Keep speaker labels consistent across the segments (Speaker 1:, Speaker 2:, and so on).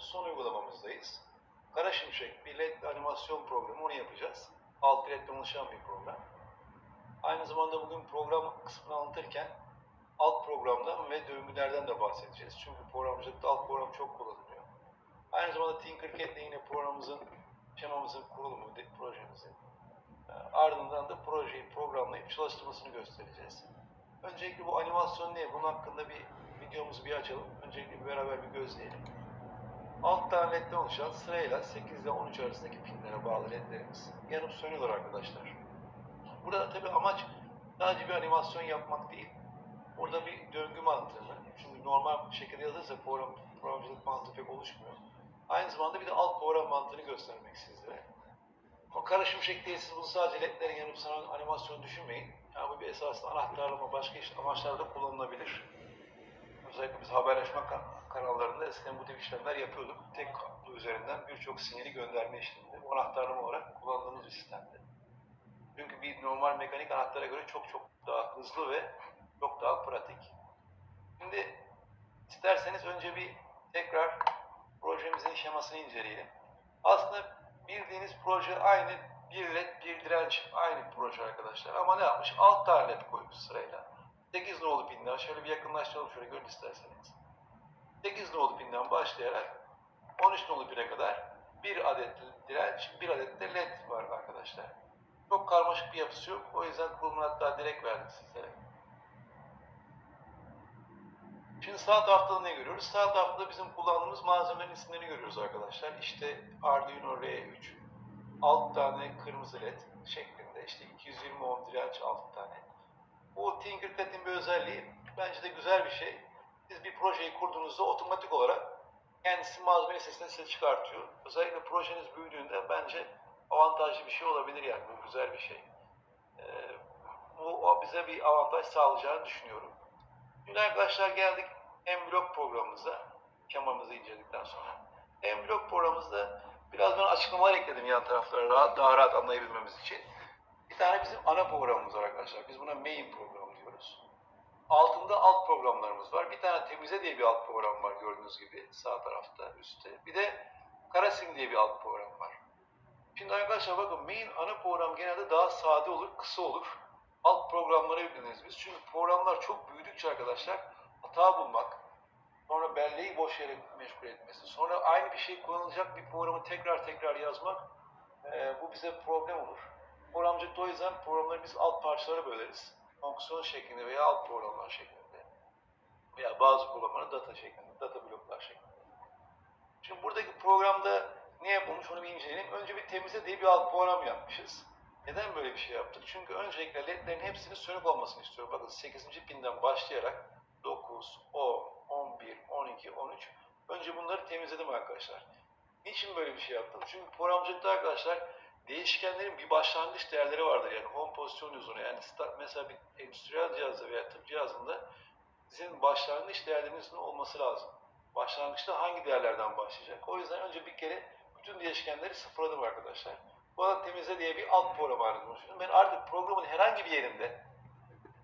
Speaker 1: son uygulamamızdayız. Kara Şimşek bir LED animasyon programı onu yapacağız. 6 LED'den oluşan bir program. Aynı zamanda bugün program kısmını anlatırken alt programdan ve döngülerden de bahsedeceğiz. Çünkü programcılıkta alt program çok kullanılıyor. Aynı zamanda Tinkercad ile yine programımızın, şemamızın kurulumu, projemizin e, ardından da projeyi programlayıp çalıştırmasını göstereceğiz. Öncelikle bu animasyon ne? Bunun hakkında bir videomuzu bir açalım. Öncelikle bir beraber bir gözleyelim. Alt ledden oluşan sırayla 8 ile 13 arasındaki pinlere bağlı ledlerimiz yanıp sönüyorlar arkadaşlar. Burada tabii amaç sadece bir animasyon yapmak değil. Burada bir döngü mantığını, çünkü normal şekilde yazılırsa program, programcılık mantığı pek oluşmuyor. Aynı zamanda bir de alt program mantığını göstermek sizlere. O karışım şekli siz bunu sadece ledlerin yanıp sönen animasyon düşünmeyin. Yani bu bir esasında anahtarlama başka iş, amaçlarda kullanılabilir. Özellikle biz haberleşme kanallarında eskiden bu tip işlemler yapıyorduk. Tek kablo üzerinden birçok sinyali gönderme işleminde. Bu anahtarlama olarak kullandığımız bir sistemdi. Çünkü bir normal mekanik anahtara göre çok çok daha hızlı ve çok daha pratik. Şimdi isterseniz önce bir tekrar projemizin şemasını inceleyelim. Aslında bildiğiniz proje aynı bir led bir direnç aynı proje arkadaşlar. Ama ne yapmış? Alt tane led koymuş sırayla. 8 nolu pinden şöyle bir yakınlaştıralım şöyle görün isterseniz. 8 nolu pinden başlayarak 13 nolu pine kadar bir adet direnç, bir adet de led var arkadaşlar. Çok karmaşık bir yapısı yok. O yüzden kurulumunu hatta direkt verdik sizlere. Şimdi sağ tarafta ne görüyoruz? Sağ tarafta bizim kullandığımız malzemelerin isimlerini görüyoruz arkadaşlar. İşte Arduino R3, alt tane kırmızı led şeklinde. işte 220 ohm direnç 6 tane. Bu Tinkercad'in bir özelliği. Bence de güzel bir şey. Siz bir projeyi kurduğunuzda otomatik olarak kendisi malzeme listesini size çıkartıyor. Özellikle projeniz büyüdüğünde bence avantajlı bir şey olabilir yani. Bu güzel bir şey. Ee, bu bize bir avantaj sağlayacağını düşünüyorum. Şimdi arkadaşlar geldik M-Block programımıza. Şemamızı inceledikten sonra. M-Block programımızda biraz ben açıklamalar ekledim yan taraflara rahat, daha rahat anlayabilmemiz için. Bir tane bizim ana programımız var arkadaşlar. Biz buna main program diyoruz. Altında alt programlarımız var. Bir tane temize diye bir alt program var gördüğünüz gibi sağ tarafta üstte. Bir de Karasim diye bir alt program var. Şimdi arkadaşlar bakın main ana program genelde daha sade olur, kısa olur. Alt programlara yükleniriz biz. Çünkü programlar çok büyüdükçe arkadaşlar hata bulmak, sonra belleği boş yere meşgul etmesi, sonra aynı bir şey kullanılacak bir programı tekrar tekrar yazmak e, bu bize problem olur. Programcılıkta o yüzden programları biz alt parçalara böleriz. Fonksiyon şeklinde veya alt programlar şeklinde. Veya bazı programları data şeklinde, data bloklar şeklinde. Şimdi buradaki programda ne yapılmış onu bir inceleyelim. Önce bir temize diye bir alt program yapmışız. Neden böyle bir şey yaptık? Çünkü öncelikle ledlerin hepsinin sönük olmasını istiyorum. Bakın 8. pinden başlayarak 9, 10, 11, 12, 13. Önce bunları temizledim arkadaşlar. Niçin böyle bir şey yaptım? Çünkü programcılıkta arkadaşlar değişkenlerin bir başlangıç değerleri vardır. Yani home pozisyon uzunu. Yani sta- mesela bir endüstriyel cihazda veya tıp cihazında sizin başlangıç değerlerinizin olması lazım. Başlangıçta hangi değerlerden başlayacak? O yüzden önce bir kere bütün değişkenleri sıfırladım arkadaşlar. Bu arada temizle diye bir alt program halinde oluşturdum. Ben artık programın herhangi bir yerinde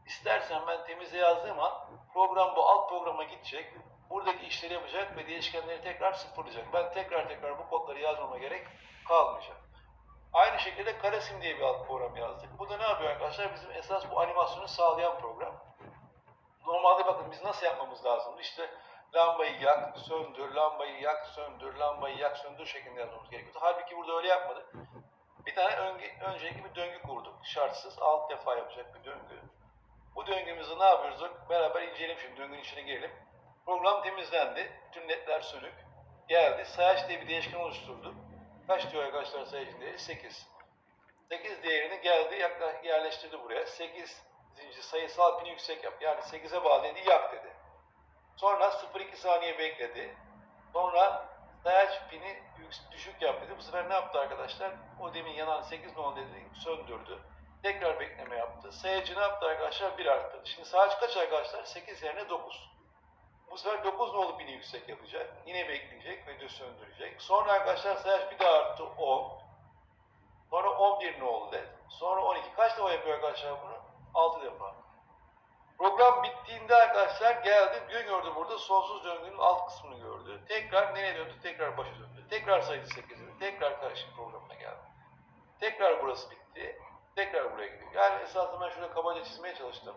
Speaker 1: istersen ben temizle yazdığım an program bu alt programa gidecek. Buradaki işleri yapacak ve değişkenleri tekrar sıfırlayacak. Ben tekrar tekrar bu kodları yazmama gerek kalmayacak. Aynı şekilde Karasim diye bir alt program yazdık. Bu da ne yapıyor arkadaşlar? Bizim esas bu animasyonu sağlayan program. Normalde bakın biz nasıl yapmamız lazımdı? İşte lambayı yak, söndür, lambayı yak, söndür, lambayı yak, söndür şeklinde yazmamız gerekiyordu. Halbuki burada öyle yapmadık. Bir tane önce, öncelikli bir döngü kurduk. Şartsız, alt defa yapacak bir döngü. Bu döngümüzü ne yapıyoruz? Beraber inceleyelim şimdi, döngünün içine girelim. Program temizlendi, bütün netler sönük. Geldi, sayaç diye bir değişken oluşturdu. Kaç diyor arkadaşlar sayacın değeri? 8. 8 değerini geldi, yakla- yerleştirdi buraya. 8 zincir sayısal pini yüksek yap. Yani 8'e bağlı dedi, yak dedi. Sonra 0-2 saniye bekledi. Sonra sayaç pini düşük yap dedi. Bu sefer ne yaptı arkadaşlar? O demin yanan 8 nol dedi, söndürdü. Tekrar bekleme yaptı. Sayacı ne yaptı arkadaşlar? 1 arttırdı. Şimdi sayaç kaç arkadaşlar? 8 yerine 9. Bu sefer 9 nolu pini yüksek yapacak. Yine bekleyecek ve de söndürecek. Sonra arkadaşlar sayaç bir daha arttı 10. Sonra 11 nolu led. Sonra 12. Kaç defa yapıyor arkadaşlar bunu? 6 defa. Program bittiğinde arkadaşlar geldi bir gördü burada sonsuz döngünün alt kısmını gördü. Tekrar nereye döndü? Tekrar başa döndü. Tekrar sayısı 8'e tekrar karışık programına geldi. Tekrar burası bitti. Tekrar buraya gidiyor. Yani esasında ben şurada kabaca çizmeye çalıştım.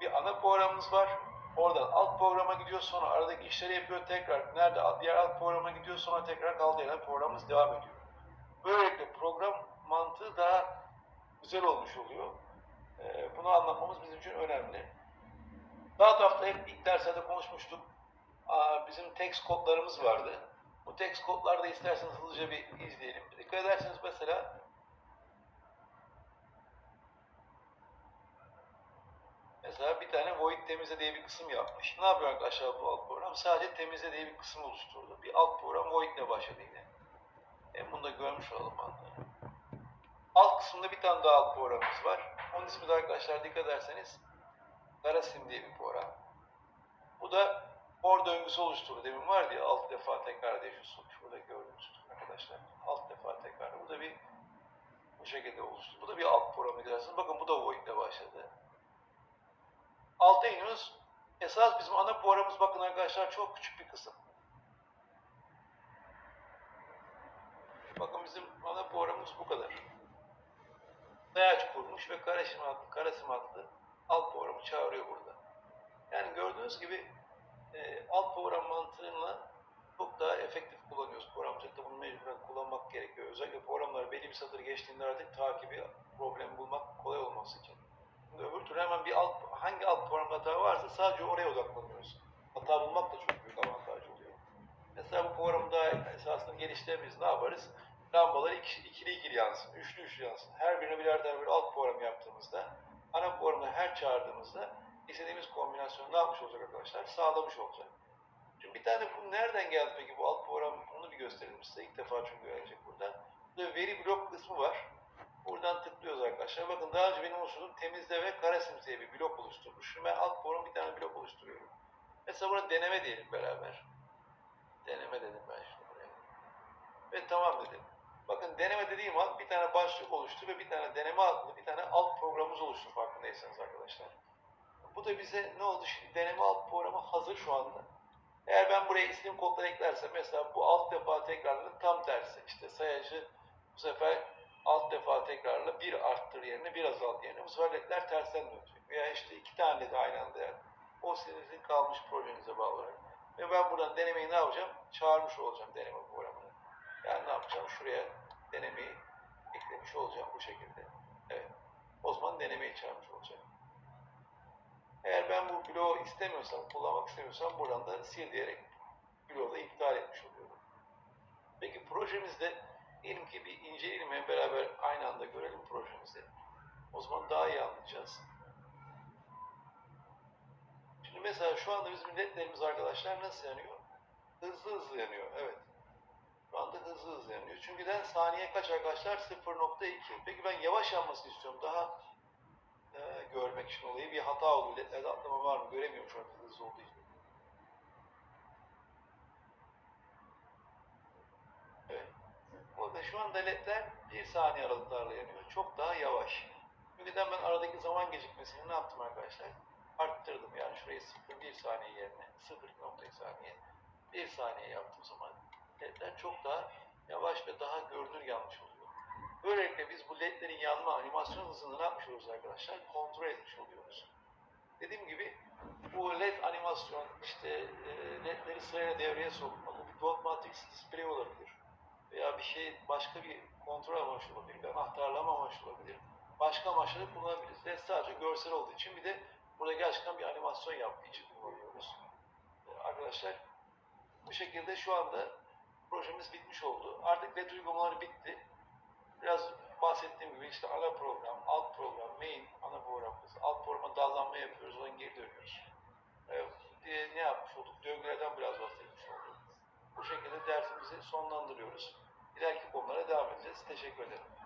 Speaker 1: Bir ana programımız var. Oradan alt programa gidiyor sonra aradaki işleri yapıyor tekrar. Nerede diğer alt programa gidiyor sonra tekrar kaldığı yerden programımız devam ediyor. Böylelikle program mantığı daha güzel olmuş oluyor. Ee, bunu anlatmamız bizim için önemli. Daha tarafta hep ilk derslerde konuşmuştuk. Aa, bizim text kodlarımız vardı. Bu text kodlarda isterseniz hızlıca bir izleyelim. Dikkat ederseniz mesela Mesela bir tane void temizle diye bir kısım yapmış. Ne yapıyor arkadaşlar bu alt program? Sadece temizle diye bir kısım oluşturdu. Bir alt program void ile başladı yine. Hem bunu da görmüş olalım mantığını. Alt kısımda bir tane daha alt programımız var. Onun ismi de arkadaşlar dikkat ederseniz Karasim diye bir program. Bu da for döngüsü oluşturdu. Demin vardı ya alt defa tekrar diye şu şurada gördüğünüz arkadaşlar. Alt defa tekrar. Bu da bir bu şekilde oluştu. Bu da bir alt programı gidersiniz. Bakın bu da void ile başladı. Alta iniyoruz. Esas bizim ana programımız bakın arkadaşlar çok küçük bir kısım. Bakın bizim ana programımız bu kadar. Dayaç kurmuş ve Karasim adlı, Karasim adlı alt programı çağırıyor burada. Yani gördüğünüz gibi e, alt program mantığıyla çok daha efektif kullanıyoruz. Programcılıkta bunu mecburen kullanmak gerekiyor. Özellikle programlar belli bir satır geçtiğinde artık takibi problem bulmak kolay olması için. Şimdi öbür türlü hemen bir alt, hangi alt hata varsa sadece oraya odaklanıyoruz. Hata bulmak da çok büyük avantaj oluyor. Mesela bu programı daha esasında geliştirebiliriz. Ne yaparız? Lambalar iki, ikili ikili yansın, üçlü üçlü yansın. Her birine birer tane böyle alt program yaptığımızda, ana programı her çağırdığımızda istediğimiz kombinasyonu ne yapmış olacak arkadaşlar? Sağlamış olacak. Şimdi bir tane bu nereden geldi peki bu alt program? Onu bir gösterelim size. İlk defa çünkü görecek burada. Burada veri blok kısmı var. Buradan tıklıyoruz arkadaşlar. Bakın daha önce benim oluşturduğum temizle ve karesim diye bir blok oluşturmuş. Şimdi ben alt program bir tane blok oluşturuyorum. Mesela buna deneme diyelim beraber. Deneme dedim ben şimdi buraya. Ve tamam dedim. Bakın deneme dediğim an bir tane başlık oluştu ve bir tane deneme adlı bir tane alt programımız oluştu farkındaysanız arkadaşlar. Bu da bize ne oldu şimdi deneme alt programı hazır şu anda. Eğer ben buraya isim kodları eklersem mesela bu alt defa tekrarının tam tersi. İşte sayacı bu sefer alt defa tekrarla bir arttır yerine bir azalt yerine bu sefer ledler tersten dönecek. Veya işte iki tane de aynı anda yani. O sizin kalmış projenize bağlı olarak. Ve ben buradan denemeyi ne yapacağım? Çağırmış olacağım deneme programını. Yani ne yapacağım? Şuraya denemeyi eklemiş olacağım bu şekilde. Evet. O zaman denemeyi çağırmış olacağım. Eğer ben bu bloğu istemiyorsam, kullanmak istemiyorsam buradan da sil diyerek bloğu da iptal etmiş oluyorum. Peki projemizde diyelim ki bir inceleyelim hep beraber aynı anda görelim projemizi. O zaman daha iyi anlayacağız. Şimdi mesela şu anda bizim ledlerimiz arkadaşlar nasıl yanıyor? Hızlı hızlı yanıyor. Evet. Şu anda hızlı hızlı yanıyor. Çünkü neden saniye kaç arkadaşlar? 0.2. Peki ben yavaş yanmasını istiyorum. Daha e, görmek için olayı. Bir hata oldu. Ledlerde atlama var mı? Göremiyorum şu anda hızlı olduğu için. Evet. Burada şu anda ledler bir saniye aralıklarla yanıyor. Çok daha yavaş. Neden ben aradaki zaman gecikmesini ne yaptım arkadaşlar? Arttırdım yani şurayı 0,1 saniye yerine 0.2 saniye 1 saniye yaptığım zaman ledler çok daha yavaş ve daha görünür yanmış oluyor. Böylelikle biz bu ledlerin yanma animasyon hızını ne yapmış oluyoruz arkadaşlar? Kontrol etmiş oluyoruz. Dediğim gibi bu led animasyon işte e, ledleri sırayla devreye sokma, bu bir dot matrix display olabilir. Veya bir şey başka bir kontrol amaçlı olabilir, bir anahtarlama amaçlı olabilir. Başka amaçları kullanabiliriz. Led sadece görsel olduğu için bir de burada gerçekten bir animasyon yaptığı için kullanıyoruz. E, arkadaşlar bu şekilde şu anda projemiz bitmiş oldu. Artık led uygulamaları bitti. Biraz bahsettiğim gibi işte ana program, alt program, main, ana programımız, alt programa dallanma yapıyoruz, oradan geri dönüyoruz. Ee, ne yapmış olduk? Döngülerden biraz bahsetmiş olduk. Bu şekilde dersimizi sonlandırıyoruz. İleriki konulara devam edeceğiz. Teşekkür ederim.